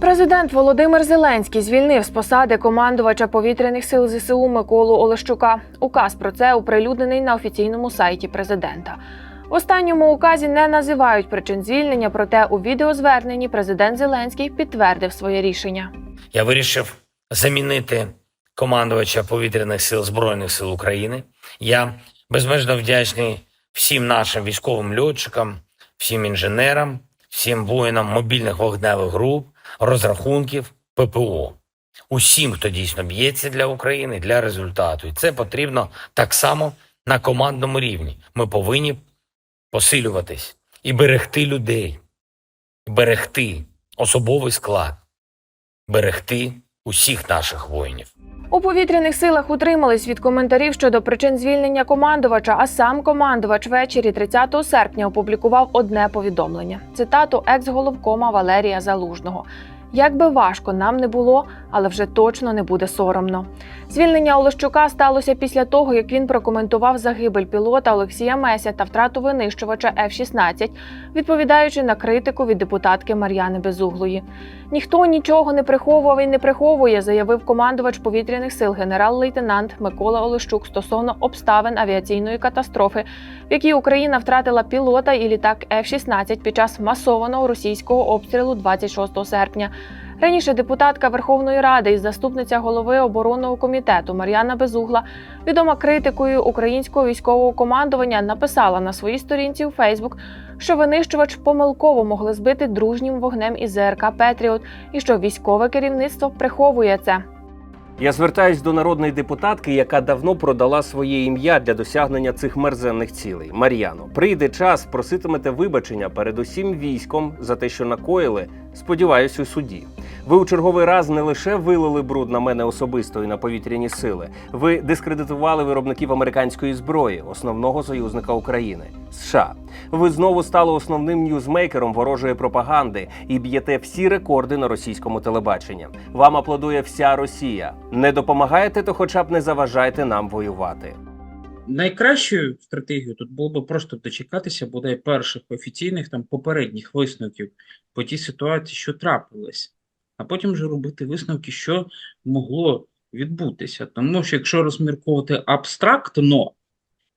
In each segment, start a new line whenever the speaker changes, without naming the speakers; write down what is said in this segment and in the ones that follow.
Президент Володимир Зеленський звільнив з посади командувача повітряних сил ЗСУ Миколу Олещука. Указ про це оприлюднений на офіційному сайті президента. В останньому указі не називають причин звільнення, проте у відеозверненні президент Зеленський підтвердив своє рішення.
Я вирішив замінити командувача повітряних сил Збройних сил України. Я безмежно вдячний всім нашим військовим льотчикам, всім інженерам, всім воїнам мобільних вогневих груп, розрахунків ППО. Усім, хто дійсно б'ється для України, для результату. І це потрібно так само на командному рівні. Ми повинні посилюватись і берегти людей, берегти особовий склад, берегти усіх наших воїнів.
У повітряних силах утримались від коментарів щодо причин звільнення командувача. А сам командувач ввечері 30 серпня опублікував одне повідомлення: цитату екс-головкома Валерія Залужного. Як би важко нам не було, але вже точно не буде соромно. Звільнення Олещука сталося після того, як він прокоментував загибель пілота Олексія Меся та втрату винищувача F-16, відповідаючи на критику від депутатки Мар'яни Безуглої. Ніхто нічого не приховував і не приховує, заявив командувач повітряних сил генерал-лейтенант Микола Олещук стосовно обставин авіаційної катастрофи, в якій Україна втратила пілота і літак F-16 під час масованого російського обстрілу 26 серпня. Раніше депутатка Верховної Ради і заступниця голови оборонного комітету Мар'яна Безугла, відома критикою українського військового командування, написала на своїй сторінці у Фейсбук, що винищувач помилково могли збити дружнім вогнем із ЗРК Петріот, і що військове керівництво приховує це.
Я звертаюсь до народної депутатки, яка давно продала своє ім'я для досягнення цих мерзенних цілей. Мар'яно, прийде час, проситимете вибачення перед усім військом за те, що накоїли. Сподіваюсь, у суді. Ви у черговий раз не лише вилили бруд на мене особисто і на повітряні сили. Ви дискредитували виробників американської зброї, основного союзника України США. Ви знову стали основним ньюзмейкером ворожої пропаганди і б'єте всі рекорди на російському телебаченні. Вам аплодує вся Росія. Не допомагаєте, то хоча б не заважайте нам воювати.
Найкращою стратегією тут було би просто дочекатися бодай перших офіційних там попередніх висновків по тій ситуації, що трапилось, а потім вже робити висновки, що могло відбутися. Тому що якщо розмірковувати абстрактно,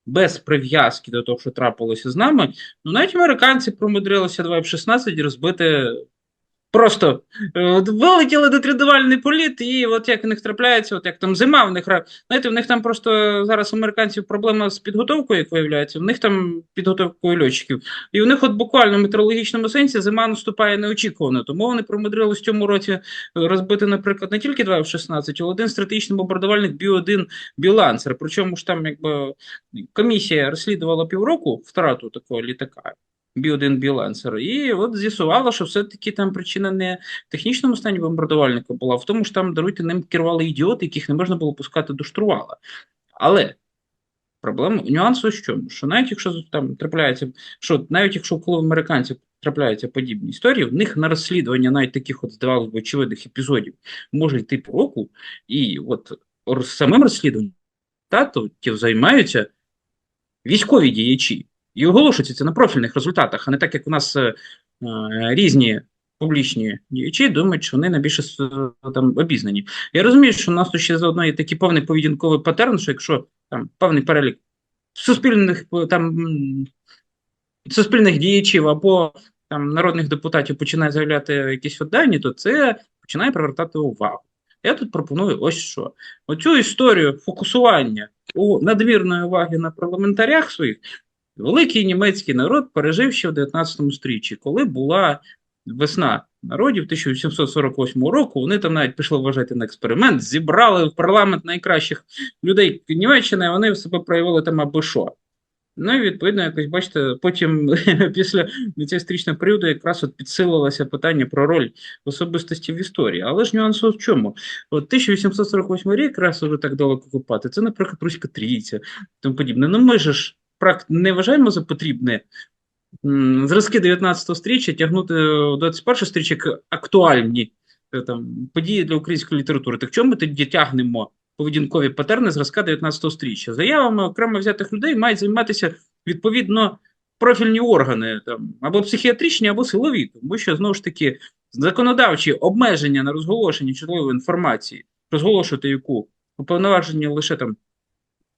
без прив'язки до того, що трапилося з нами, ну навіть американці промудрилися 2 F-16 розбити. Просто е, от вилетіли до тридувальний політ, і от як в них трапляється, от як там зима, в них знаєте, в них там просто зараз американців проблема з підготовкою, як виявляється, в них там підготовкою льотчиків. І в них, от буквально в метеорологічному сенсі, зима наступає неочікувано. Тому вони промудрились в цьому році е, розбити, наприклад, не тільки 2 F-16, а один стратегічний бомбардувальник Бі-1 Білансер. Причому ж там якби комісія розслідувала півроку втрату такого літака. Бі-1 Білансер, і от з'ясувало, що все-таки там причина не в технічному стані бомбардувальника була, а в тому, що там даруйте ним керували ідіоти, яких не можна було пускати до штурвала. Але проблема нюанс в чому, що навіть якщо там трапляється, що навіть якщо коли американців трапляються подібні історії, в них на розслідування навіть таких от здавалося б очевидних епізодів може йти по року, і от самим розслідуванням тато займаються військові діячі. І оголошується це на профільних результатах, а не так, як у нас е, е, різні публічні діячі думають, що вони найбільше там обізнані. Я розумію, що у нас тут ще заодно є такий певний поведінковий патерн, що якщо там певний перелік суспільних е, там суспільних діячів або там народних депутатів починає заявляти якісь дані, то це починає привертати увагу. Я тут пропоную ось що. Оцю історію фокусування у надмірної уваги на парламентарях своїх великий німецький народ пережив ще в 19 сторіччі, коли була весна народів 1848 року. Вони там навіть пішли вважати на експеримент, зібрали в парламент найкращих людей Німеччини, вони себе проявили там аби що. Ну і відповідно, якось бачите, потім після цього історичного періоду якраз от підсилилося питання про роль особистості в історії. Але ж нюанс в чому? От 1848 рік, якраз уже так далеко копати, це, наприклад, Руська Трійця тому подібне. Ну ми ж не вважаємо за потрібне зразки 19 стріччя тягнути в 21 стріччя як актуальні е, там, події для української літератури. Так чому ми тоді тягнемо поведінкові патерни зразка 19 стріччя? Заявами окремо взятих людей мають займатися відповідно профільні органи там або психіатричні, або силові, тому що знову ж таки законодавчі обмеження на розголошення чутливої інформації, розголошувати яку уповноважені лише там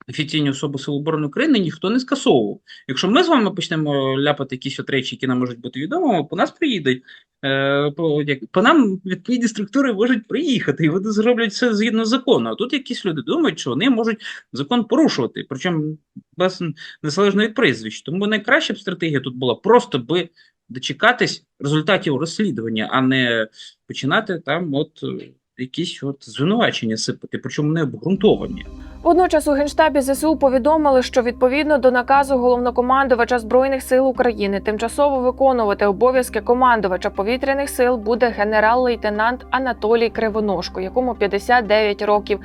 офіційні особи Сил оборони України, ніхто не скасовував. Якщо ми з вами почнемо ляпати якісь от речі, які нам можуть бути відомими, по нас приїдуть. Е, по, як, по нам відповідні структури можуть приїхати, і вони зроблять все згідно закону. А тут якісь люди думають, що вони можуть закон порушувати, причому без незалежно від прізвищ. Тому найкраща б стратегія тут була просто би дочекатись результатів розслідування, а не починати там от е, якісь от звинувачення сипати, причому не обґрунтовані.
Водночас у генштабі ЗСУ повідомили, що відповідно до наказу головнокомандувача збройних сил України тимчасово виконувати обов'язки командувача повітряних сил буде генерал-лейтенант Анатолій Кривоножко, якому 59 років.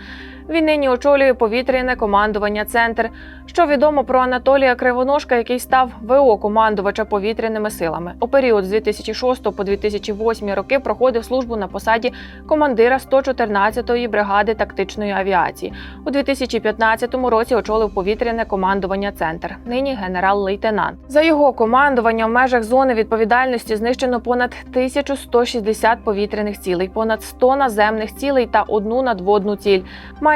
Він нині очолює повітряне командування центр. Що відомо про Анатолія Кривоножка, який став ВО командувача повітряними силами. У період з 2006 по 2008 роки проходив службу на посаді командира 114-ї бригади тактичної авіації. У 2015 році очолив повітряне командування центр. Нині генерал-лейтенант. За його командування в межах зони відповідальності знищено понад 1160 повітряних цілей, понад 100 наземних цілей та одну надводну ціль.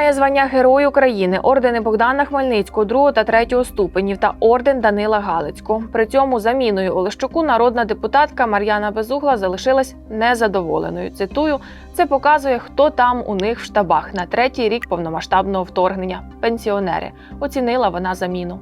Має звання Герой України, ордени Богдана Хмельницького, 2 та 3 ступенів та орден Данила Галицького. При цьому заміною Олещуку народна депутатка Мар'яна Безугла залишилась незадоволеною. Цитую, це показує, хто там у них в штабах на третій рік повномасштабного вторгнення. Пенсіонери оцінила вона заміну.